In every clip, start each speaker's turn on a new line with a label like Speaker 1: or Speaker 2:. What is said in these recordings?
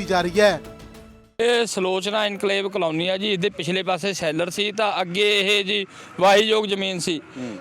Speaker 1: ਕੀਤੀ ਜਾ ਰਹੀ ਹੈ।
Speaker 2: ਇਹ ਸਲੋਚਨਾ ਇਨਕਲੇਵ ਕਲੋਨੀ ਆ ਜੀ, ਇਹਦੇ ਪਿਛਲੇ ਪਾਸੇ ਸੈਲਰ ਸੀ ਤਾਂ ਅੱਗੇ ਇਹ ਜੀ ਵਾਹੀਯੋਗ ਜ਼ਮੀਨ ਸੀ।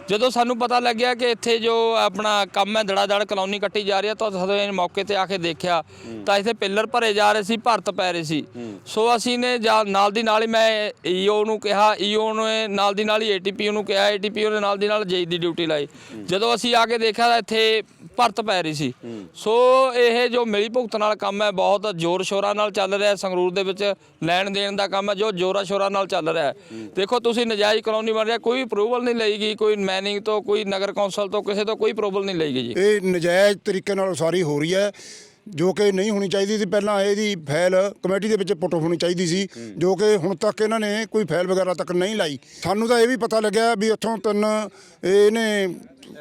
Speaker 2: ਜਦੋਂ ਸਾਨੂੰ ਪਤਾ ਲੱਗਿਆ ਕਿ ਇੱਥੇ ਜੋ ਆਪਣਾ ਕੰਮ ਹੈ ਦੜਾ ਦੜ ਕਲੋਨੀ ਕੱਟੀ ਜਾ ਰਹੀ ਹੈ, ਤਾਂ ਜਦੋਂ ਇਹ ਮੌਕੇ ਤੇ ਆ ਕੇ ਦੇਖਿਆ। ਤਾਂ ਇੱਥੇ ਪਿੱਲਰ ਭਰੇ ਜਾ ਰਹੇ ਸੀ, ਭਰਤ ਪੈ ਰਹੇ ਸੀ। ਸੋ ਅਸੀਂ ਨੇ ਜਾ- ਨਾਲ ਦੀ ਨਾਲ ਹੀ ਮੈਂ ਈਓ ਨੂੰ ਕਿਹਾ ਈਓ ਨੇ ਨਾਲ ਦੀ ਨਾਲ ਹੀ ਏਟੀਪੀਓ ਨੂੰ ਕਿਹਾ ਏਟੀਪੀਓ ਨੇ ਨਾਲ ਦੀ ਨਾਲ ਜੇਈ ਦੀ ਡਿਊਟੀ ਲਾਈ। ਜਦੋਂ ਅਸੀਂ ਆ ਕੇ ਦੇਖਿਆ ਤਾਂ ਇੱਥੇ ਪਰਤ ਪੈ ਰਹੀ ਸੀ। ਸੋ ਇਹ ਜੋ ਮਿਲੀ ਭੁਗਤ ਨਾਲ ਕੰਮ ਹੈ, ਬਹੁਤ ਜ਼ੋਰ ਸ਼ੋਰਾਂ ਨਾਲ ਚੱਲ ਰਿਹਾ ਸੰਗਰੂਰ ਦੇ ਵਿੱਚ ਲੈਣ ਦੇਣ ਦਾ ਕੰਮ ਹੈ, ਜੋ ਜ਼ੋਰਾ ਸ਼ੋਰਾਂ ਨਾਲ ਚੱਲ ਰਿਹਾ ਦੇਖੋ, ਤੁਸੀਂ ਨਜਾਇਜ਼ ਕਲੋਨੀ ਬਣ ਰਿਹਾ, ਕੋਈ ਅਪਰੂਵਲ ਨਹੀਂ ਲਈ ਗਈ, ਕੋਈ ਮੈਨਿੰਗ ਤੋਂ, ਕੋਈ ਨਗਰ ਕੌਂਸਲ ਤੋਂ, ਕਿਸੇ ਤੋਂ ਕੋਈ ਅਪਰੂਵਲ ਨਹੀਂ ਲਈ ਗਈ ਜੀ।
Speaker 3: ਇਹ ਨਜਾਇਜ਼ ਤਰੀਕੇ ਨਾਲ ਉਸਾਰੀ ਹੋ ਰਹੀ ਹੈ। ਜੋ ਕਿ ਨਹੀਂ ਹੋਣੀ ਚਾਹੀਦੀ ਸੀ। ਪਹਿਲਾਂ ਇਹਦੀ ਫਾਈਲ ਕਮੇਟੀ ਦੇ ਵਿੱਚ ਪੁੱਟ ਹੋਣੀ ਚਾਹੀਦੀ ਸੀ ਜੋ ਕਿ ਹੁਣ ਤੱਕ ਇਹਨਾਂ ਨੇ ਕੋਈ ਫਾਈਲ ਵਗੈਰਾ ਤੱਕ ਨਹੀਂ ਲਾਈ। ਸਾਨੂੰ ਤਾਂ ਇਹ ਵੀ ਪਤਾ ਲੱਗਿਆ ਵੀ ਉੱਥੋਂ ਤਿੰਨ ਇਹਨੇ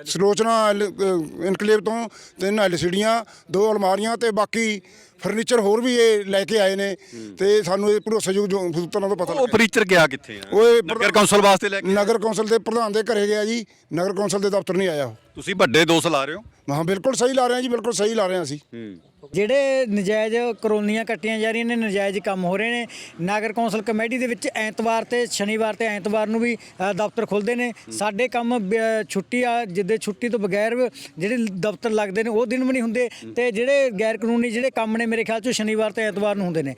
Speaker 3: ਸਲੋਚਨਾ ਇਨਕਲੇਵ ਤੋਂ ਤਿੰਨ ਐਲਸੀਡੀਆਂ ਦੋ ਅਲਮਾਰੀਆਂ ਤੇ ਬਾਕੀ ਫਰਨੀਚਰ ਹੋਰ ਵੀ ਇਹ ਲੈ ਕੇ ਆਏ ਨੇ ਤੇ ਸਾਨੂੰ ਇਹ ਭਰੋਸੇਯੋਗ ਸੂਤਰਾਂ ਤੋਂ ਪਤਾ
Speaker 4: ਉਹ ਫਰਨੀਚਰ ਗਿਆ ਕਿੱਥੇ
Speaker 3: ਉਹ
Speaker 4: ਨਗਰ ਕੌਂਸਲ ਵਾਸਤੇ ਲੈ ਕੇ
Speaker 3: ਨਗਰ ਕੌਂਸਲ ਦੇ ਪ੍ਰਧਾਨ ਦੇ ਘਰੇ ਗਿਆ ਜੀ। ਨਗਰ ਕੌਂਸਲ ਦੇ ਦਫ਼ਤਰ ਨਹੀਂ ਆਇਆ
Speaker 4: ਤੁਸੀਂ ਵੱਡੇ ਦੋਸ਼ ਲਾ ਰਹੇ ਹੋ।
Speaker 3: ਹਾਂ ਬਿਲਕੁਲ ਸਹੀ ਲਾ ਰਹੇ ਹਾਂ ਜੀ ਬਿਲਕੁਲ ਸਹੀ ਲਾ ਰਹੇ ਹਾਂ ਅਸੀਂ।
Speaker 5: ਜਿਹੜੇ ਨਜਾਇਜ਼ ਕਲੋਨੀਆਂ ਕੱਟੀਆਂ ਜਾ ਰਹੀਆਂ ਨੇ ਨਜਾਇਜ਼ ਕੰਮ ਹੋ ਰਹੇ ਨੇ ਨਗਰ ਕੌਂਸਲ ਕਮੇਟੀ ਦੇ ਵਿੱਚ ਐਤਵਾਰ ਤੇ ਸ਼ਨੀਵਾਰ ਤੇ ਐਤਵਾਰ ਨੂੰ ਵੀ ਅ, ਦਫ਼ਤਰ ਖੁੱਲਦੇ ਨੇ। ਸਾਡੇ ਕੰਮ ਬ- ਛੁੱਟੀ ਆ ਜਿੱਦੇ ਛੁੱਟੀ ਤੋਂ ਬਗੈਰ ਵੀ ਜਿਹੜੇ ਦਫ਼ਤਰ ਲੱਗਦੇ ਨੇ ਉਹ ਦਿਨ ਵੀ ਨਹੀਂ ਹੁੰਦੇ। ਤੇ ਜਿਹੜੇ ਗੈਰ ਕਾਨੂੰਨੀ ਜਿਹੜੇ ਕੰਮ ਨੇ ਮੇਰੇ ਖਿਆਲ ਚ ਸ਼ਨੀਵਾਰ ਤੇ ਐਤਵਾਰ ਨੂੰ ਹੁੰਦੇ ਨੇ।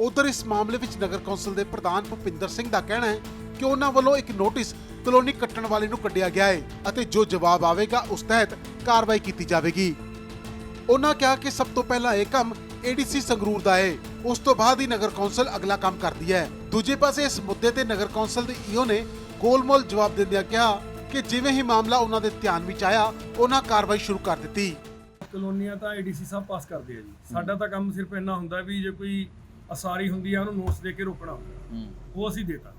Speaker 1: ਉਧਰ ਇਸ ਮਾਮਲੇ ਵਿੱਚ ਨਗਰ ਕੌਂਸਲ ਦੇ ਪ੍ਰਧਾਨ ਭੁਪਿੰਦਰ ਸਿੰਘ ਦਾ ਕਹਿਣਾ ਹੈ ਕਿ ਉਹਨਾਂ ਵੱਲੋਂ ਇੱਕ ਨੋਟਿਸ ਕਲੋਨੀ ਕੱਟਣ ਵਾਲੇ ਨੂੰ ਕੱਢਿਆ ਗਿਆ ਹੈ ਅਤੇ ਜੋ ਜਵਾਬ ਆਵੇਗਾ ਉਸ ਤਹਿਤ ਕਾਰਵਾਈ ਕੀਤੀ ਜਾਵੇਗੀ। ਉਹਨਾਂ ਕਿਹਾ ਕਿ ਸਭ ਤੋਂ ਪਹਿਲਾਂ ਇਹ ਕੰਮ ਏਡੀਸੀ ਸੰਗਰੂਰ ਦਾ ਹੈ ਉਸ ਤੋਂ ਬਾਅਦ ਹੀ ਨਗਰ ਕੌਂਸਲ ਅਗਲਾ ਕੰਮ ਕਰਦੀ ਹੈ। ਦੂਜੇ ਪਾਸੇ ਇਸ ਮੁੱਦੇ ਤੇ ਨਗਰ ਕੌਂਸਲ ਦੇ ਈਓ ਨੇ ਗੋਲਮੋਲ ਜਵਾਬ ਦਿੰਦਿਆਂ ਕਿਹਾ ਕਿ ਜਿਵੇਂ ਹੀ ਮਾਮਲਾ ਉਹਨਾਂ ਦੇ ਧਿਆਨ ਵਿੱਚ ਆਇਆ ਉਹਨਾਂ ਕਾਰਵਾਈ ਸ਼ੁਰੂ ਕਰ ਦਿੱਤੀ।
Speaker 6: ਕਲੋਨੀਆਂ ਤਾਂ ਏਡੀਸੀ ਸਾਹਿਬ ਪਾਸ ਕਰਦੇ ਆ ਜੀ। ਸਾਡਾ ਤਾਂ ਕੰਮ ਸਿਰਫ ਇੰਨਾ ਹੁੰਦਾ ਵੀ ਜੇ ਕੋਈ ਅਸਾਰੀ ਹੁੰਦੀ ਆ ਉਹਨੂੰ ਨੋਟਿਸ ਦੇ ਕੇ ਰੋਕਣਾ ਹੁੰਦਾ। ਉਹ ਅਸੀਂ ਦੇਤਾ।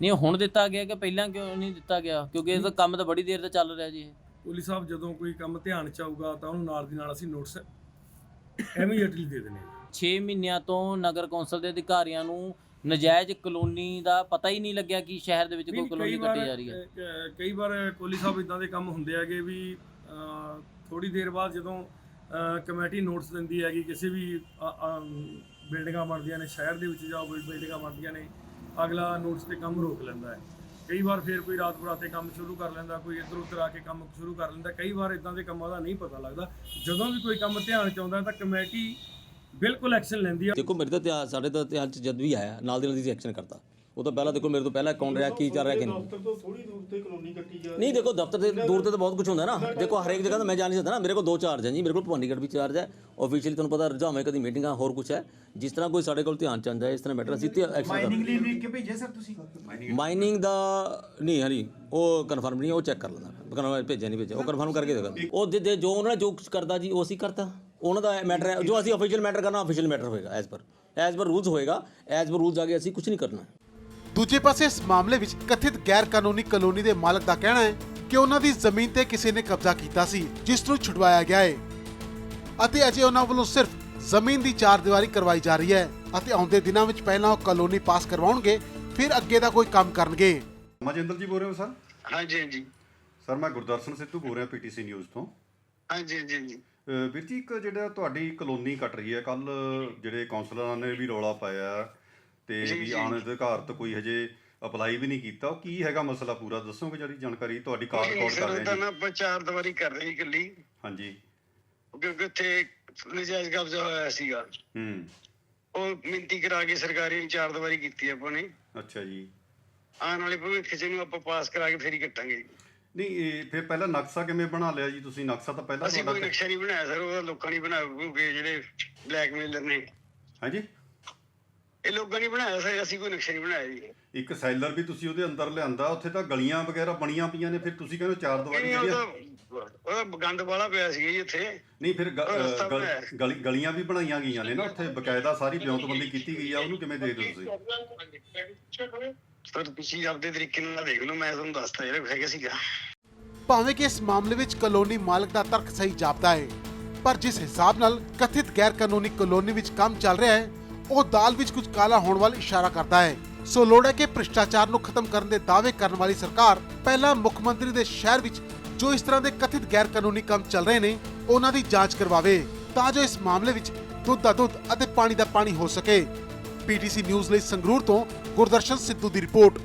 Speaker 7: ਨਹੀਂ ਹੁਣ ਦਿੱਤਾ ਗਿਆ ਕਿ ਪਹਿਲਾਂ ਕਿਉਂ ਨਹੀਂ ਦਿੱਤਾ ਗਿਆ? ਕਿਉਂਕਿ ਇਹ ਤਾਂ ਕੰਮ ਤਾਂ ਬੜੀ ਦੇਰ ਤੋਂ ਚੱਲ ਰਿਹਾ ਜੀ ਇਹ।
Speaker 6: ਪੁਲਿਸ ਸਾਹਿਬ ਜਦੋਂ ਕੋਈ ਕੰਮ ਧਿਆਨ ਚ ਆਊਗਾ ਤਾਂ ਉਹਨੂੰ ਨਾਲ ਦੀ ਨਾਲ ਅਸੀਂ ਨੋਟਿਸ ਇਮੀਡੀਏਟਲੀ ਦੇ ਆ।
Speaker 7: 6 ਮਹੀਨਿਆਂ ਤੋਂ ਨਗਰ ਕੌਂਸਲ ਦੇ ਅਧਿਕਾਰੀਆਂ ਨੂੰ ਨਜਾਇਜ਼ ਕਲੋਨੀ ਦਾ ਪਤਾ ਹੀ ਨਹੀਂ ਲੱਗਿਆ ਕਿ ਸ਼ਹਿਰ ਦੇ ਵਿੱਚ ਕੋਈ ਕਲੋਨੀ ਕੱਟੀ ਜਾ ਰਹੀ ਹੈ।
Speaker 6: ਕਈ ਵਾਰ ਕੋਲੀ ਸਾਹਿਬ ਇਦਾਂ ਦੇ ਕੰਮ ਹੁੰਦੇ ਹੈਗੇ ਵੀ ਥੋੜੀ ਦੇਰ ਬਾਅਦ ਜਦੋਂ ਕਮੇਟੀ ਨੋਟਿਸ ਦਿੰਦੀ ਹੈਗੀ ਕਿਸੇ ਵੀ ਬਿਲਡਿੰਗਾਂ ਬਣਦੀਆਂ ਨੇ ਸ਼ਹਿਰ ਦੇ ਵਿੱਚ ਜਾਂ ਬਿਲ- ਬਿਲਡਿੰਗਾਂ ਬਣਦੀਆਂ ਨੇ ਅਗਲਾ ਨੋਟਿਸ ਤੇ ਕੰਮ ਰੋਕ ਲੈਂਦਾ ਹੈ। ਕਈ ਵਾਰ ਫਿਰ ਕੋਈ ਰਾਤ ਬਰਾਤੇ ਕੰਮ ਸ਼ੁਰੂ ਕਰ ਲੈਂਦਾ, ਕੋਈ ਇੱਧਰ ਉੱਧਰ ਆ ਕੇ ਕੰਮ ਸ਼ੁਰੂ ਕਰ ਲੈਂਦਾ, ਕਈ ਵਾਰ ਇਦਾਂ ਦੇ ਕੰਮਾਂ ਦਾ ਨਹੀਂ ਪਤਾ ਲੱਗਦਾ। ਜਦੋਂ ਵੀ ਕੋਈ ਕੰਮ ਧਿਆਨ ਚ ਆਉਂਦਾ ਤਾਂ ਕਮੇਟੀ ਬਿਲਕੁਲ ਐਕਸ਼ਨ ਲੈਂਦੀ ਆ।
Speaker 8: ਦੇਖੋ, ਮੇਰੇ ਤਾਂ ਧਿਆਨ ਸਾਡੇ ਤਾਂ ਧਿਆਨ ਚ ਜਦ ਵੀ ਆਇਆ, ਨਾਲ ਦੀ ਨਾਲ ਦੀ ਐਕਸ਼ਨ ਕਰਤਾ। ਉਹ ਤਾਂ ਪਹਿਲਾਂ ਦੇਖੋ ਮੇਰੇ ਤੋਂ ਪਹਿਲਾਂ ਕੌਣ ਰਿਹਾ ਕੀ ਚੱਲ ਰਿਹਾ ਕਿ ਨਹੀਂ ਦਫ਼ਤਰ ਤੋਂ ਥੋੜੀ ਦੂਰ ਤੇ ਕਲੋਨੀ ਕੱਟੀ ਜਾ ਨਹੀਂ ਦੇਖੋ ਦਫ਼ਤਰ ਦੇ ਦੂਰ ਤੇ ਤਾਂ ਬਹੁਤ ਕੁਝ ਹੁੰਦਾ ਨਾ। ਦੇਖੋ ਹਰੇਕ ਜਗ੍ਹਾ ਤਾਂ ਮੈਂ ਜਾ ਨਹੀਂ ਸਕਦਾ ਨਾ। ਮੇਰੇ ਕੋਲ ਦੋ ਚਾਰਜ ਹੈ ਜੀ। ਮੇਰੇ ਕੋਲ ਭਵਾਨੀਗੜ੍ਹ ਵੀ ਚਾਰਜ ਹੈ। ਆਫੀਸ਼ੀਅਲੀ ਤੁਹਾਨੂੰ ਪਤਾ ਰਜਾਵੇਂ ਕਦੀ ਮੀਟਿੰਗਾਂ ਹੋਰ ਕੁਝ ਹੈ। ਜਿਸ ਤਰ੍ਹਾਂ ਕੋਈ ਸਾਡੇ ਕੋਲ ਧਿਆਨ ਚ ਆਉਂਦਾ ਹੈ ਇਸ ਤਰ੍ਹਾਂ ਮੈਟਰ ਅਸੀਂ ਤੇ ਐਕਸ਼ਨ ਮਾਈਨਿੰਗ ਲਈ ਲਿਖ ਕੇ ਭੇਜਿਆ ਸਰ ਤੁਸੀਂ? ਮਾਈਨਿੰਗ ਦਾ ਨਹੀਂ ਹਰੀ ਉਹ ਕਨਫਰਮ ਨਹੀਂ ਉਹ ਚੈੱਕ ਕਰ ਲੈਂਦਾ। ਕਨਫਰਮ ਭੇਜਿਆ ਨਹੀਂ ਭੇਜਿਆ। ਉਹ ਕਨਫਰਮ ਕਰਕੇ ਦੇਗਾ ਉਹ ਜੇ- ਜੇ ਜੋ ਉਹਨਾਂ ਨੇ ਜੋ ਕੁਛ ਕਰਦਾ ਜੀ ਉਹ ਅਸੀਂ ਕਰਤਾ। ਉਹਨਾਂ ਦਾ ਮੈਟਰ ਹੈ। ਜੋ ਅਸੀਂ ਅਫੀਸ਼ੀਅਲ ਮੈਟਰ ਕਰਨਾ ਅਫੀਸ਼ੀਅਲ ਮੈਟਰ ਹੋਏਗਾ as per as per rules ਹੋਏਗਾ ਐਜ਼ ਪਰ ਰੂਲਸ ਆ ਕੇ ਅਸੀਂ ਕੁਝ ਨਹੀਂ ਕਰਨਾ।
Speaker 1: ਦੂਜੇ ਪਾਸੇ ਇਸ ਮਾਮਲੇ ਵਿੱਚ ਕਥਿਤ ਗੈਰ ਕਾਨੂੰਨੀ ਕਲੋਨੀ ਦੇ ਮਾਲਕ ਦਾ ਕਹਿਣਾ ਹੈ ਕਿ ਉਹਨਾਂ ਦੀ ਜ਼ਮੀਨ ਤੇ ਕਿਸੇ ਨੇ ਕਬਜ਼ਾ ਕੀਤਾ ਸੀ ਜਿਸ ਨੂੰ ਛੁਡਵਾਇਆ ਗਿਆ ਹੈ। ਅਤੇ ਅਜੇ ਉਹਨਾਂ ਵੱਲੋਂ ਸਿਰਫ ਜ਼ਮੀਨ ਦੀ ਚਾਰ ਦੀਵਾਰੀ ਕਰਵਾਈ ਜਾ ਰਹੀ ਹੈ ਅਤੇ ਆਉਂਦੇ ਦਿਨਾਂ ਵਿੱਚ ਪਹਿਲਾਂ ਉਹ ਕਲੋਨੀ ਪਾਸ ਕਰਵਾਉਣਗੇ ਫਿਰ ਅੱਗੇ ਦਾ ਕੋਈ ਕੰਮ ਕਰਨਗੇ।
Speaker 4: ਮਜਿੰਦਰ ਜੀ ਬੋਲ ਰਹੇ ਹੋ ਸਰ?
Speaker 9: ਹਾਂਜੀ ਹਾਂਜੀ।
Speaker 4: ਸਰ ਮੈਂ ਗੁਰਦਰਸ਼ਨ ਸਿੱਧੂ ਬੋਲ ਰਿਹਾ ਪੀਟੀਸੀ ਨਿਊਜ਼ ਤੋਂ।
Speaker 9: ਹਾਂਜੀ ਹਾਂਜੀ ਹਾਂਜੀ।
Speaker 4: ਵੀਰ ਜੀ ਇੱਕ ਜਿਹੜਾ ਤੁਹਾਡੀ ਕਲੋਨੀ ਕੱਟ ਰਹੀ ਹੈ ਕੱਲ ਜਿਹੜੇ ਕਾਉਂਸਲਰਾਂ ਨੇ ਵੀ ਰੌਲਾ ਪਾਇਆ ਤੇ
Speaker 9: ਜੀ,
Speaker 4: ਵੀ
Speaker 9: ਜੀ।
Speaker 4: ਆਣ ਅਧਿਕਾਰ ਤੋਂ ਕੋਈ ਹਜੇ ਅਪਲਾਈ ਵੀ ਨਹੀਂ ਕੀਤਾ ਉਹ ਕੀ ਹੈਗਾ ਮਸਲਾ ਪੂਰਾ? ਦੱਸੋਗੇ ਜਿਹੜੀ ਜਾਣਕਾਰੀ ਤੁਹਾਡੀ ਕਾਲ ਰਿਕਾਰਡ ਕਰ ਰਹੇ
Speaker 9: ਤਾਂ
Speaker 4: ਜੀ।
Speaker 9: ਨਾ ਆਪਾਂ ਚਾਰ ਦੀਵਾਰੀ ਕਰ ਰਹੀ ਇਕੱਲੀ।
Speaker 4: ਹਾਂਜੀ।
Speaker 9: ਕਿਉਂਕਿ ਉੱਥੇ ਨਜਾਇਜ਼ ਕਬਜ਼ਾ ਹੋਇਆ ਸੀਗਾ।
Speaker 4: ਹੂੰ।
Speaker 9: ਉਹ ਮਿੰਤੀ ਕਰਾ ਕੇ ਸਰਕਾਰੀ ਨੂੰ ਚਾਰ ਦੀਵਾਰੀ ਕੀਤੀ ਆਪਾਂ ਨੇ।
Speaker 4: ਅੱਛਾ ਜੀ।
Speaker 9: ਆਉਣ ਵਾਲੇ ਭਵਿੱਖ ਚ ਨੂੰ ਆਪਾਂ ਪਾਸ ਕਰਾ ਕੇ ਫੇਰ ਹੀ ਕੱਟਾਂਗੇ। ਜੀ।
Speaker 4: ਨਹੀਂ ਇਹ ਫਿਰ ਪਹਿਲਾਂ ਨਕਸ਼ਾ ਕਿਵੇਂ ਬਣਾ ਲਿਆ ਜੀ? ਤੁਸੀਂ ਨਕਸ਼ਾ ਤਾਂ ਪਹਿਲਾਂ
Speaker 9: ਅਸੀਂ ਕੋਈ
Speaker 4: ਤੁਹਾਡਾ
Speaker 9: ਨਕਸ਼ਾ ਨਹੀਂ ਬਣਾਇਆ ਸਰ। ਉਹ ਲੋਕਾਂ ਨੇ ਬਣਾਇਆ ਕਿਉਂਕਿ ਜਿਹੜੇ ਬਲੈਕਮੇਲਰ ਨੇ।
Speaker 4: ਹਾਂਜੀ?
Speaker 9: ਇਹ ਲੋਕਾਂ ਨੇ ਬਣਾਇਆ ਸਰ ਅਸੀਂ ਕੋਈ ਨਕਸ਼ਾ ਨਹੀਂ ਬਣਾਇਆ ਜੀ।
Speaker 4: ਇੱਕ ਸੈਲਰ ਵੀ ਤੁਸੀਂ ਉਹਦੇ ਅੰਦਰ ਲਿਆਂਦਾ ਉੱਥੇ ਤਾਂ ਗਲੀਆਂ ਵਗੈਰਾ ਬਣੀਆਂ ਪਈਆਂ ਨੇ ਫਿਰ ਤੁਸੀਂ ਕਹਿੰਦੇ ਹੋ ਚਾਰ ਦੀਵਾਰੀ
Speaker 9: ਨਹੀਂ ਉਹ
Speaker 4: ਜਿਹੜੀਆਂ
Speaker 9: ਤਾਂ ਉਹਦਾ ਗੰਦ ਵਾਲਾ ਪਿਆ ਸੀ ਜੀ ਇੱਥੇ
Speaker 4: ਨਹੀਂ ਫਿਰ ਗ-
Speaker 9: ਉਹ ਰਸਤਾ
Speaker 4: ਅ, ਗਲ-
Speaker 9: ਬਣਾਇਆ।
Speaker 4: ਗਲੀ ਗਲੀਆਂ ਵੀ ਬਣਾਈਆਂ ਗਈਆਂ ਨੇ ਨਾ ਉੱਥੇ ਬਕਾਇਦਾ ਸਾਰੀ ਬਿਉਂਤਬੰਦੀ ਕੀਤੀ ਗਈ ਆ ਉਹਨੂੰ ਕਿਵੇਂ ਦੇ ਦਿਓ ਤੁਸੀਂ?
Speaker 9: ਸਰ ਤੁਸੀਂ ਆਪਦੇ ਤਰੀਕੇ ਨਾਲ ਦੇਖ ਲਓ ਮੈਂ ਤੁਹਾਨੂੰ ਦੱਸਦਾ ਜਿਹੜਾ ਹੈਗਾ ਸੀਗਾ।
Speaker 1: ਭਾਵੇਂ ਕਿ ਇਸ ਮਾਮਲੇ ਵਿੱਚ ਕਲੋਨੀ ਮਾਲਕ ਦਾ ਤਰਕ ਸਹੀ ਜਾਪਦਾ ਹੈ ਪਰ ਜਿਸ ਹਿਸਾਬ ਨਾਲ ਕਥਿਤ ਗੈਰ ਕਾਨੂੰਨੀ ਕਲੋਨੀ ਵਿੱਚ ਕੰਮ ਚੱਲ ਰਿਹਾ ਹੈ ਉਹ ਦਾਲ ਵਿੱਚ ਕੁਝ ਕਾਲਾ ਹੋਣ ਵੱਲ ਇਸ਼ਾਰਾ ਕਰਦਾ ਹੈ। ਸੋ ਲੋੜ ਹੈ ਕਿ ਭ੍ਰਿਸ਼ਟਾਚਾਰ ਨੂੰ ਖਤਮ ਕਰਨ ਦੇ ਦਾਅਵੇ ਕਰਨ ਵਾਲੀ ਸਰਕਾਰ ਪਹਿਲਾਂ ਮੁੱਖ ਮੰਤਰੀ ਦੇ ਸ਼ਹਿਰ ਵਿੱਚ ਜੋ ਇਸ ਤਰ੍ਹਾਂ ਦੇ ਕਥਿਤ ਗੈਰ ਕਾਨੂੰਨੀ ਕੰਮ ਚੱਲ ਰਹੇ ਨੇ, ਉਹਨਾਂ ਦੀ ਜਾਂਚ ਕਰਵਾਵੇ ਤਾਂ ਜੋ ਇਸ ਮਾਮਲੇ ਵਿੱਚ ਦੁੱਧ ਦਾ ਦੁੱਧ ਅਤੇ ਪਾਣੀ ਦਾ ਪਾਣੀ ਹੋ ਸਕੇ। ਪੀਟੀਸੀ ਨਿਊਜ਼ ਲਈ ਸੰਗਰੂਰ ਤੋਂ ਗੁਰਦਰਸ਼ਨ ਸਿੱਧੂ ਦੀ ਰਿਪੋਰਟ।